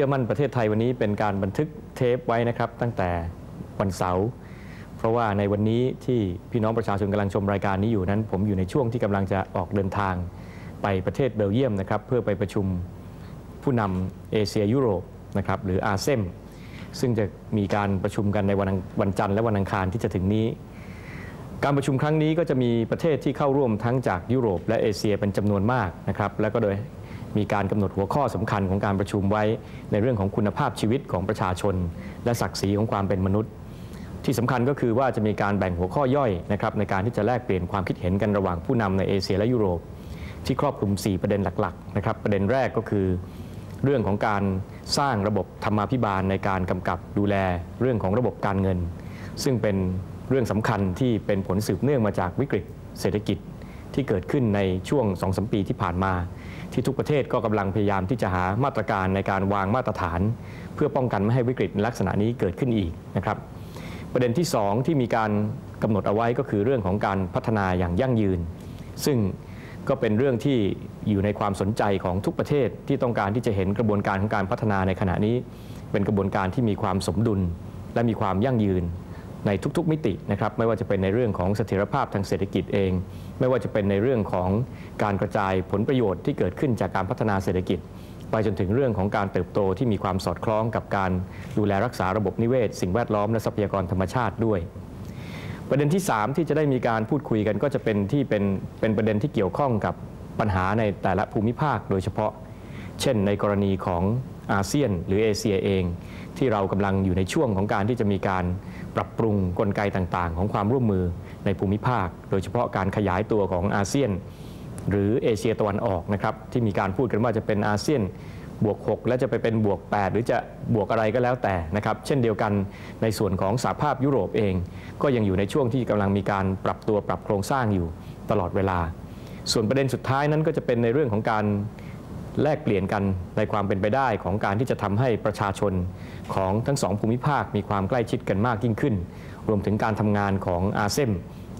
ชื่อมั่นประเทศไทยวันนี้เป็นการบันทึกเทปไว้นะครับตั้งแต่วันเสาร์เพราะว่าในวันนี้ที่พี่น้องประชาชนกำลังชมรายการนี้อยู่นั้น ผมอยู่ในช่วงที่กำลังจะออกเดินทางไปประเทศเบลเยียมนะครับเพื่อไปประชุมผู้นำเอเชียยุโรปนะครับหรืออาเซมซึ่งจะมีการประชุมกันในวันวันจันทร์และวันอังคารที่จะถึงนี้ การประชุมครั้งนี้ก็จะมีประเทศที่เข้าร่วมทั้งจากยุโรป และเอเชียเป็นจำนวนมากนะครับแล้วก็โดย มีการกำหนดหัวข้อสำคัญของการประชุมไว้ ในเรื่องของคุณภาพชีวิตของประชาชน และศักดิ์ศรีของความเป็นมนุษย์ ที่สำคัญก็คือว่าจะมีการแบ่งหัวข้อย่อยนะครับในการที่จะแลกเปลี่ยนความคิดเห็นกันระหว่างผู้นำในเอเชียและยุโรป ที่ครอบคลุม 4 ประเด็นหลักๆนะครับประเด็นแรกก็คือ เรื่องของการสร้างระบบธรรมาภิบาลในการกำกับดูแลเรื่องของระบบการเงิน ซึ่งเป็นเรื่องสำคัญที่เป็นผลสืบเนื่องมาจากวิกฤต เศรษฐกิจ ที่เกิดขึ้นในช่วง2อสปีที่ผ่านมา ที่ทุกประเทศก็กำลังพยายามที่จะหามาตรการในการวางมาตรฐาน เพื่อป้องกันไม่ให้วิกฤตลักษณะนี้เกิดขึ้นอีกนะครับ ประเด็นที่ 2 ที่มีการกำหนดเอาไว้ก็คือเรื่องของการพัฒนาอย่างยั่งยืน ซึ่งก็เป็นเรื่องที่อยู่ในความสนใจของทุกประเทศที่ต้องการที่จะเห็นกระบวนการของการพัฒนาในขณะนี้ เป็นกระบวนการที่มีความสมดุล และมีความยั่งยืน ในทุกๆมิตินะครับไม่ว่าจะเป็นในเรื่องของเสถียรภาพทางเศรษฐกิจเอง ไม่ว่าจะเป็นในเรื่องของการกระจายผลประโยชน์ที่เกิดขึ้นจากการพัฒนาเศรษฐกิจ ไปจนถึงเรื่องของการเติบโตที่มีความสอดคล้องกับการดูแลรักษาระบบนิเวศ สิ่งแวดล้อมและทรัพยากรธรรมชาติด้วย ประเด็นที่ 3 ที่จะได้มีการพูดคุยกันก็จะเป็นที่เป็นเป็นประเด็นที่เกี่ยวข้องกับปัญหาในแต่ละภูมิภาค โดยเฉพาะ เช่นในกรณีของอาเซียนหรือเอเชียเอง ที่เรากำลังอยู่ในช่วงของการที่จะมีการปรับปรุงกลไกต่างๆ ของความร่วมมือในภูมิภาค โดยเฉพาะการขยายตัวของอาเซียน หรือเอเชียตะวันออกนะครับที่มีการพูดกันว่าจะเป็นอาเซียนบวก 6 และจะไปเป็นบวก 8 หรือจะบวกอะไรก็แล้วแต่นะครับ เช่นเดียวกันในส่วนของสหภาพยุโรปเอง ก็ยังอยู่ในช่วงที่กำลังมีการปรับตัวปรับโครงสร้างอยู่ตลอดเวลา ส่วนประเด็นสุดท้ายนั้นก็จะเป็นในเรื่องของการ แลกเปลี่ยนกันในความเป็นไปได้ของการที่จะทำให้ประชาชนของทั้งสองภูมิภาคมีความใกล้ชิดกันมากยิ่งขึ้น รวมถึงการทำงานของอาเซม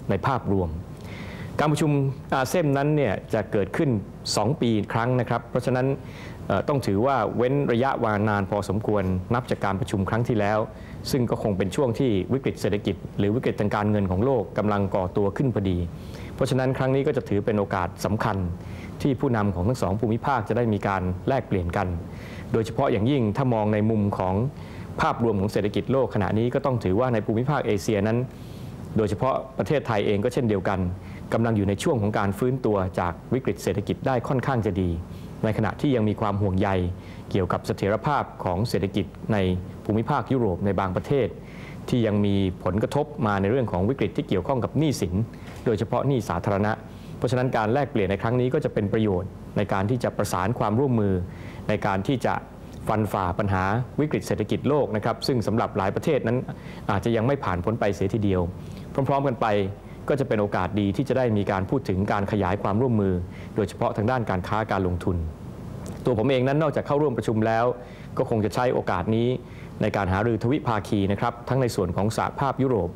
ในภาพรวม การประชุมอาเซมนั้นเนี่ยจะเกิดขึ้น 2 ปีครั้งนะครับ เพราะฉะนั้นต้องถือว่าเว้นระยะวานานพอสมควรนับจากการประชุมครั้งที่แล้ว ซึ่งก็คงเป็นช่วงที่วิกฤตเศรษฐกิจ หรือวิกฤตทางการเงินของโลกกำลังก่อตัวขึ้นพอดี เพราะฉะนั้นครั้งนี้ก็จะถือเป็นโอกาสสำคัญ ที่ผู้นำของทั้งสองภูมิภาคจะได้มีการแลกเปลี่ยนกัน โดยเฉพาะอย่างยิ่งถ้ามองในมุมของภาพรวมของเศรษฐกิจโลกขณะนี้ก็ต้องถือว่าในภูมิภาคเอเชียนั้น โดยเฉพาะประเทศไทยเองก็เช่นเดียวกันกำลังอยู่ในช่วงของการฟื้นตัวจากวิกฤตเศรษฐกิจได้ค่อนข้างจะดี ในขณะที่ยังมีความห่วงใยเกี่ยวกับเสถียรภาพของเศรษฐกิจในภูมิภาคยุโรปในบางประเทศ ที่ยังมีผลกระทบมาในเรื่องของวิกฤตที่เกี่ยวข้องกับหนี้สิน โดยเฉพาะหนี้สาธารณะ เพราะฉะนั้นการแลกเปลี่ยนในครั้งนี้ก็จะเป็นประโยชน์ในการที่จะประสานความร่วมมือ ในการที่จะฟันฝ่าปัญหาวิกฤตเศรษฐกิจโลกนะครับซึ่งสำหรับหลายประเทศนั้นอาจจะยังไม่ผ่านพ้นไปเสียทีเดียว พร้อม ๆ กันไปก็จะเป็นโอกาสดีที่จะได้มีการพูดถึงการขยายความร่วมมือ โดยเฉพาะทางด้านการค้าการลงทุน ตัวผมเองนั้นนอกจากเข้าร่วมประชุมแล้ว ก็คงจะใช้โอกาสนี้ในการหารือทวิภาคีนะครับทั้งในส่วนของสหภาพยุโรป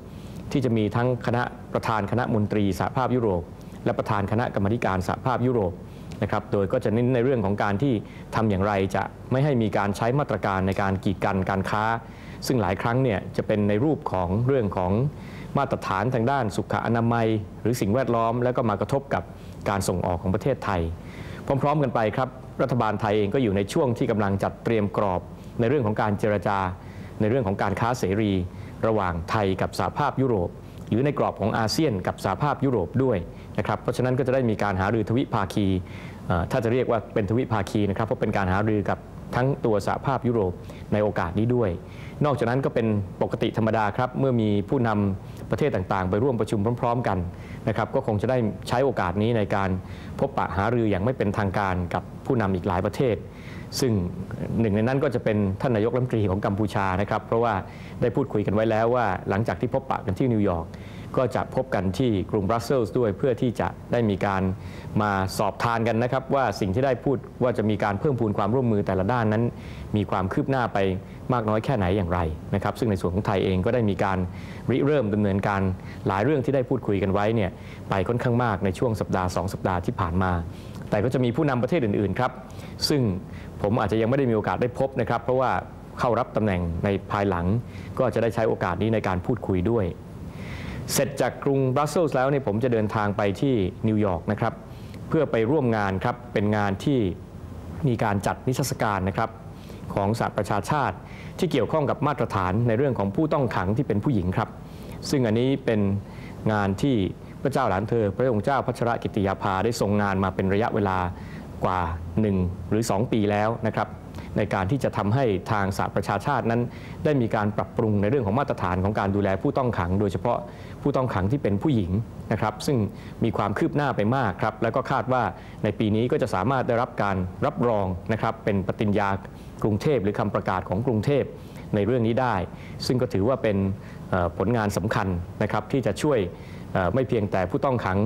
ที่จะมีทั้งคณะประธานคณะมนตรีสหภาพยุโรป และประธานคณะกรรมการสหภาพยุโรปนะครับโดยก็จะเน้นในเรื่องของการที่ทำอย่างไรจะไม่ให้มีการใช้มาตรการในการกีดกันการค้า ซึ่งหลายครั้งเนี่ยจะเป็นในรูปของเรื่องของมาตรฐานทางด้านสุขอนามัย หรือสิ่งแวดล้อม แล้วก็มากระทบกับการส่งออกของประเทศไทย พร้อม ๆ กันไปครับ รัฐบาลไทยเองก็อยู่ในช่วงที่กำลังจัดเตรียมกรอบ ในเรื่องของการเจรจา ในเรื่องของการค้าเสรี ระหว่างไทยกับสหภาพยุโรป หรือในกรอบของอาเซียนกับสหภาพยุโรปด้วย นะครับเพราะฉะนั้นก็จะได้มีการหารือทวิภาคีถ้าจะเรียกว่าเป็นทวิภาคีนะครับเพราะเป็นการหารือกับทั้งตัวสหภาพยุโรปในโอกาสนี้ด้วย นอกจากนั้นก็เป็นปกติธรรมดาครับ เมื่อมีผู้นำประเทศต่างๆ ไปร่วมประชุมพร้อม ๆ กันนะครับ ก็คงจะได้ใช้โอกาสนี้ในการพบปะหารืออย่างไม่เป็นทางการกับผู้นำอีกหลายประเทศ ซึ่งหนึ่งในนั้นก็จะเป็นท่านนายกรัฐมนตรีของกัมพูชานะครับ เพราะว่าได้พูดคุยกันไว้แล้วว่าหลังจากที่พบปะกันที่นิวยอร์ก ก็จะพบกันที่กรุงบรัสเซลส์ด้วยเพื่อที่จะได้มีการมาสอบทานกันนะครับ ว่าสิ่งที่ได้พูดว่าจะมีการเพิ่มพูนความร่วมมือแต่ละด้านนั้น มีความคืบหน้าไปมากน้อยแค่ไหนอย่างไรนะครับซึ่งในส่วนของไทยเองก็ได้มีการริเริ่มดำเนินการหลายเรื่องที่ได้พูดคุยกันไว้เนี่ยไปค่อนข้างมากในช่วงสัปดาห์ 2 สัปดาห์ที่ผ่านมา แต่ก็จะมีผู้นำประเทศอื่นๆครับซึ่งผมอาจจะยังไม่ได้มีโอกาสได้พบนะครับ เพราะว่าเข้ารับตำแหน่งในภายหลัง ก็จะได้ใช้โอกาสนี้ในการพูดคุยด้วย เสร็จจากกรุงบรัสเซลส์แล้วเนี่ยผมจะเดินทางไปที่นิวยอร์กนะครับเพื่อไปร่วมงานครับเป็นงานที่มีการจัดนิทรรศการนะครับของสหประชาชาติที่เกี่ยวข้องกับมาตรฐานในเรื่องของผู้ต้องขังที่เป็นผู้หญิงครับ ซึ่งอันนี้เป็นงานที่พระเจ้าหลานเธอ พระองค์เจ้าพัชรกิติยาภาได้ทรงงานมาเป็นระยะเวลากว่า 1 หรือ 2 ปีแล้วนะครับ ในการที่จะทำให้ทางสหประชาชาตินั้น ได้มีการปรับปรุงในเรื่องของมาตรฐานของการดูแลผู้ต้องขัง โดยเฉพาะผู้ต้องขังที่เป็นผู้หญิงนะครับซึ่งมีความคืบหน้าไปมากครับแล้วก็คาดว่าในปีนี้ก็จะสามารถได้รับการรับรองนะครับเป็นปฏิญญากรุงเทพหรือคำประกาศของกรุงเทพในเรื่องนี้ได้ ซึ่งก็ถือว่าเป็นผลงานสำคัญนะครับที่จะช่วยไม่เพียงแต่ผู้ต้องขัง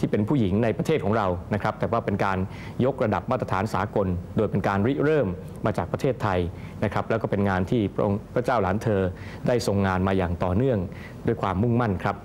ที่เป็นผู้หญิงในประเทศของเรานะครับ แต่ว่าเป็นการยกระดับมาตรฐานสากล โดยเป็นการริเริ่มมาจากประเทศไทยนะครับ แล้วก็เป็นงานที่พระองค์พระเจ้าหลานเธอได้ทรงงานมาอย่างต่อเนื่องด้วยความมุ่งมั่นครับ